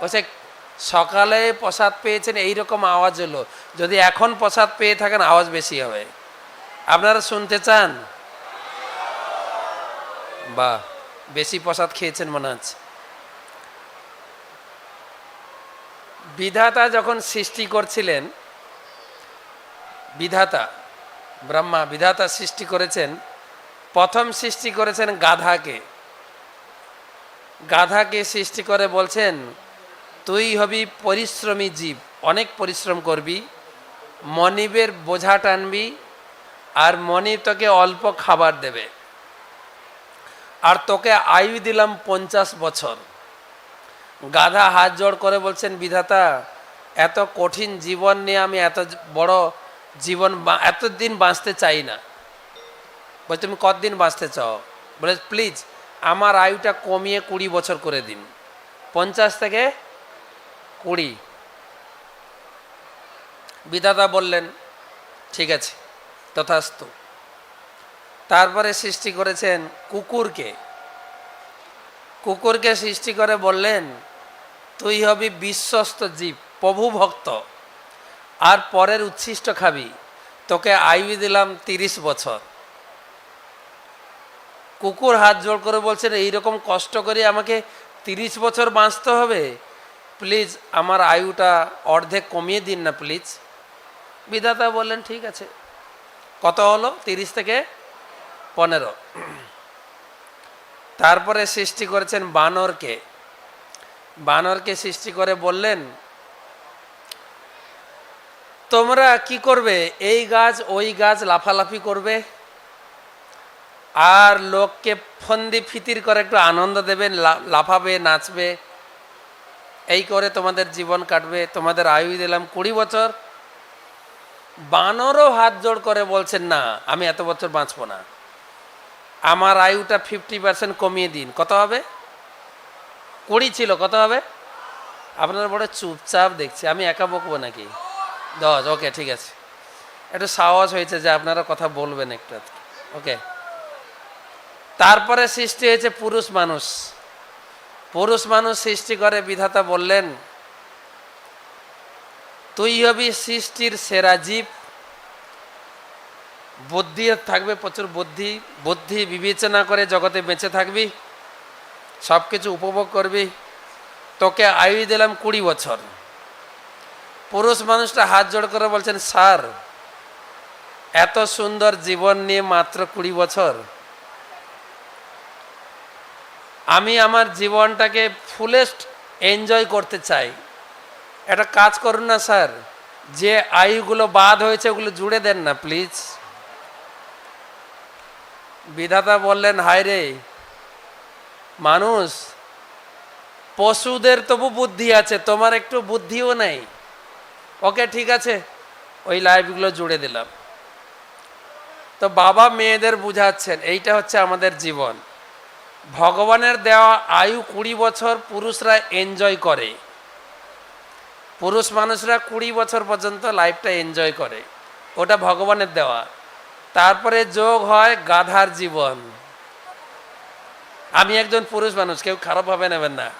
বলছে, সকালে প্রসাদ পেয়েছেন এই রকম আওয়াজ হলো। যদি এখন প্রসাদ পেয়ে থাকেন, আওয়াজ বেশি হবে। আপনারা শুনতে চান? বা বেশি প্রসাদ খেয়েছেন মনে হচ্ছে। বিধাতা যখন সৃষ্টি করছিলেন, বিধাতা, ব্রহ্মা, বিধাতা সৃষ্টি করেছেন, প্রথম সৃষ্টি করেছেন গাধাকে। গাধাকে সৃষ্টি করে বলছেন তুই হবি পরিশ্রমী জীব, অনেক পরিশ্রম করবি, মনিবের বোঝা টানবি, আর মনিব তোকে অল্প খাবার দেবে। আর তোকে আয়ু দিলাম পঞ্চাশ বছর। গাধা হাত জোড় করে বলছেন, বিধাতা, এত কঠিন জীবন নিয়ে আমি এত বড় জীবন এতদিন বাঁচতে চাই না। বলে তুমি কতদিন বাঁচতে চাও? বলে, প্লিজ, আমার আয়ুটা কমিয়ে কুড়ি বছর করে দিন। পঞ্চাশ থেকে কুড়ি। বিধাতা বললেন, ঠিক আছে, তথাস্তু। তারপরে সৃষ্টি করেছেন কুকুরকে। কুকুরকে সৃষ্টি করে বললেন, তুই হবি বিশ্বস্ত জীব, প্রভু ভক্ত, আর পরের উচ্ছিষ্ট খাবি। তোকে আয়ু দিলাম তিরিশ বছর। কুকুর হাত জোড় করে বলছেন, এইরকম কষ্ট করে আমাকে তিরিশ বছর বাঁচতে হবে? প্লিজ আমার আয়ুটা অর্ধেক কমিয়ে দিন না, প্লিজ। বিধাতা বললেন, ঠিক আছে। কত হলো? তিরিশ থেকে পনেরো। তারপরে সৃষ্টি করেছেন বানরকে। বানরকে সৃষ্টি করে বললেন, তোমরা কি করবে? এই গাছ, ওই গাছ লাফালাফি করবে। আর লোককে ফন্দি ফিতির করে একটু আনন্দ দেবেন লাফাবে, নাচবে। এই করে তোমাদের জীবন কাটবে। তোমাদের আয়ু দিলাম কুড়ি বছর। বানরও হাত জোড় করে বলছেন না, আমি এত বছর বাঁচবো না। আমার আয়ুটা ফিফটি পার্সেন্ট কমিয়ে দিন। কত হবে? কুড়ি ছিল, কত হবে? আপনারা বড় চুপচাপ দেখছি, আমি একা বকবো নাকি? দশ, ওকে, ঠিক আছে। একটু সাহস হয়েছে যে আপনারা কথা বলবেন একটু ওকে। তারপরে সৃষ্টি হয়েছে পুরুষ মানুষ। পুরুষ মানুষ সৃষ্টি করে, বিধাতা বললেন, তুই হবি সৃষ্টির সেরা জীব। বুদ্ধি থাকবে প্রচুর বুদ্ধি। বুদ্ধি বিবেচনা করে জগতে বেঁচে থাকবি সব কিছু উপভোগ করবি। তোকে আয়ু দিলাম কুড়ি বছর। পুরুষ মানুষটা হাত জোড় করে বলছেন, স্যার, এত সুন্দর জীবন নিয়ে মাত্র কুড়ি বছর। আমি আমার জীবনটাকে ফুলেস্ট এনজয় করতে চাই। একটা কাজ করুন না, স্যার। যে আয়ুগুলো বাদ হয়েছে, ওগুলো জুড়ে দেন না প্লিজ বিধাতা বললেন, হায় রে, মানুষ, পশুদের তবু বুদ্ধি আছে, তোমার একটু বুদ্ধিও নেই। ওকে, ঠিক আছে, ওই লাইফগুলো জুড়ে দিলাম। তো বাবা মেয়েদের বুঝাচ্ছেন, এইটা হচ্ছে আমাদের জীবন। ভগবানের দেওয়া আয়ু কুড়ি বছর পুরুষরা এনজয় করে। পুরুষ মানুষরা কুড়ি বছর পর্যন্ত লাইফটা এনজয় করে। ওটা ভগবানের দেওয়া। তারপরে যোগ হয় গাধার জীবন। আমি একজন পুরুষ মানুষ, কেউ খারাপভাবে নেবেন না।